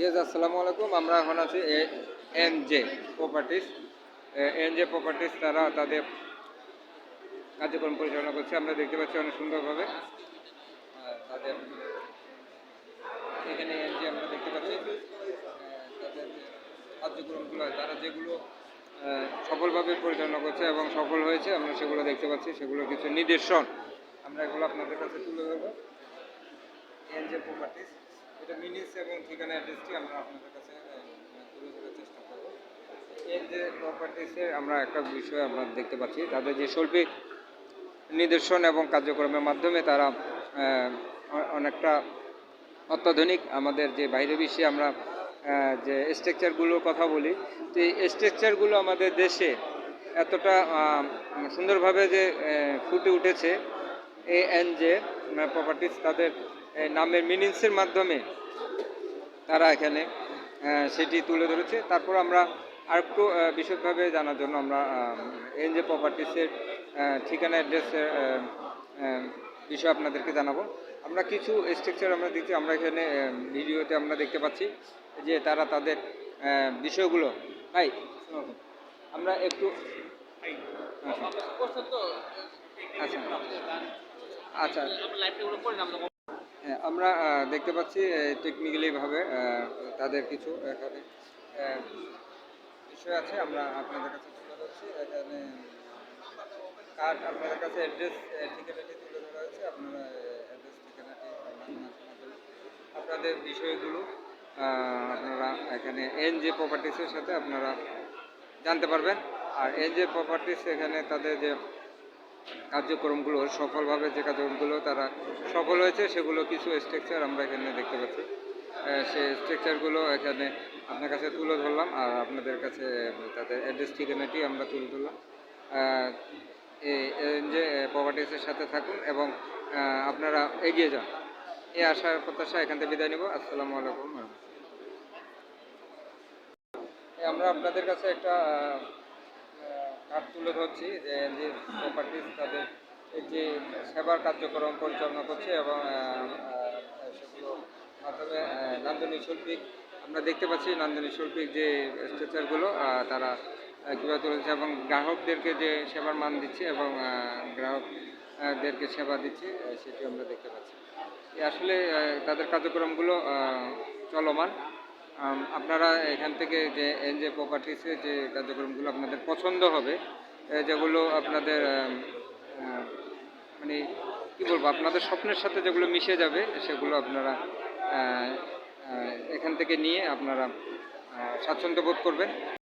Yes আসসালামু আলাইকুম আমরা এখন আছি N J properties N J properties তারা তাদের কার্যক্রম পরিচালনা করছে। আমরা দেখতে পাচ্ছি অনেক সুন্দরভাবে। তাদের এখানে এন জে আমরা দেখতে পাচ্ছি তাদের কার্যক্রমগুলো, তারা যেগুলো সফলভাবে পরিচালনা করছে এবং সফল হয়েছে, আমরা সেগুলো দেখতে পাচ্ছি। সেগুলো কিছু নিদর্শন। আমরা এগুলো আপনাদের কাছে তুলে ধরবো। এন জে প্রপার্টিস এটা মিনিস এবং ঠিকানা অ্যাড্রেসটি আমরা আপনাদের কাছে তুলে ধরার চেষ্টা করব। এন যে প্রপার্টিসে আমরা একটা বিষয় আমরা দেখতে পাচ্ছি, তাদের যে শৈল্পিক নিদর্শন এবং কার্যক্রমের মাধ্যমে তারা অনেকটা অত্যাধুনিক। আমাদের যে বাইরে বিশ্বে আমরা যে স্ট্রাকচারগুলোর কথা বলি, তো এই স্ট্রাকচারগুলো আমাদের দেশে এতটা সুন্দরভাবে যে ফুটে উঠেছে, এ, এন, জে প্রপার্টিস তাদের এই নামের মিনিংসের মাধ্যমে তারা এখানে সেটি তুলে ধরেছে। তারপর আমরা আরেকটু আহ, বিশদভাবে জানার জন্য আমরা এন জে প্রপার্টিসের ঠিকানা অ্যাড্রেসের বিষয় আপনাদেরকে জানাব। আমরা কিছু স্ট্রাকচার আমরা দেখছি আমরা এখানে ভিডিওতে আমরা দেখতে পাচ্ছি যে তারা তাদের বিষয়গুলো। ভাই। আমরা একটু আচ্ছা। আচ্ছা। আমরা দেখতে পাচ্ছি টেকনিক্যালিভাবে তাদের কিছু এখানে বিষয় আছে। আমরা আপনাদের কাছে তুলে ধরছি। এখানে কার্ড, আপনাদের কাছে অ্যাড্রেস ঠিকানাটি তুলে ধরা হয়েছে। আপনারা অ্যাড্রেস ঠিকানাটি আপনাদের বিষয়গুলো আপনারা এখানে এন জে প্রপার্টিসের সাথে আপনারা জানতে পারবেন। আর এন জে প্রপার্টিস এখানে তাদের যে কার্যক্রমগুলো সফলভাবে যে কার্যক্রমগুলো তারা সফল হয়েছে, সেগুলো কিছু স্ট্রাকচার আমরা এখানে দেখতে পাচ্ছি। সেই স্ট্রাকচারগুলো এখানে আপনার কাছে তুলে ধরলাম আর আপনাদের কাছে তাদের অ্যাড্রেস ঠিকানাটি আমরা তুলে ধরলাম। যে প্রপার্টিসের সাথে থাকুন এবং আপনারা এগিয়ে যান। এই আশা প্রত্যাশা, এখান থেকে বিদায় নেব। আসসালামু আলাইকুম। আমরা আপনাদের কাছে একটা কার্ড তুলে ধরছি যে যে প্রপার্টিস তাদের যে সেবার কার্যক্রম পরিচালনা করছে এবং সেগুলো মাধ্যমে নান্দনিক শৈল্পিক, আমরা দেখতে পাচ্ছি নান্দনিক শৈল্পিক যে স্ট্রাকচারগুলো তারা কীভাবে তুলেছে এবং গ্রাহকদেরকে যে সেবার মান দিচ্ছে এবং গ্রাহকদেরকে সেবা দিচ্ছে সেটি আমরা দেখতে পাচ্ছি। আসলে তাদের কার্যক্রমগুলো চলমান। আপনারা এখান থেকে যে এন যে প্রপার্টিসে যে কার্যক্রমগুলো আপনাদের পছন্দ হবে যেগুলো আপনাদের মানে কী বলব, আপনাদের স্বপ্নের সাথে যেগুলো মিশে যাবে, সেগুলো আপনারা এখান থেকে নিয়ে আপনারা স্বাচ্ছন্দ্য বোধ করবেন।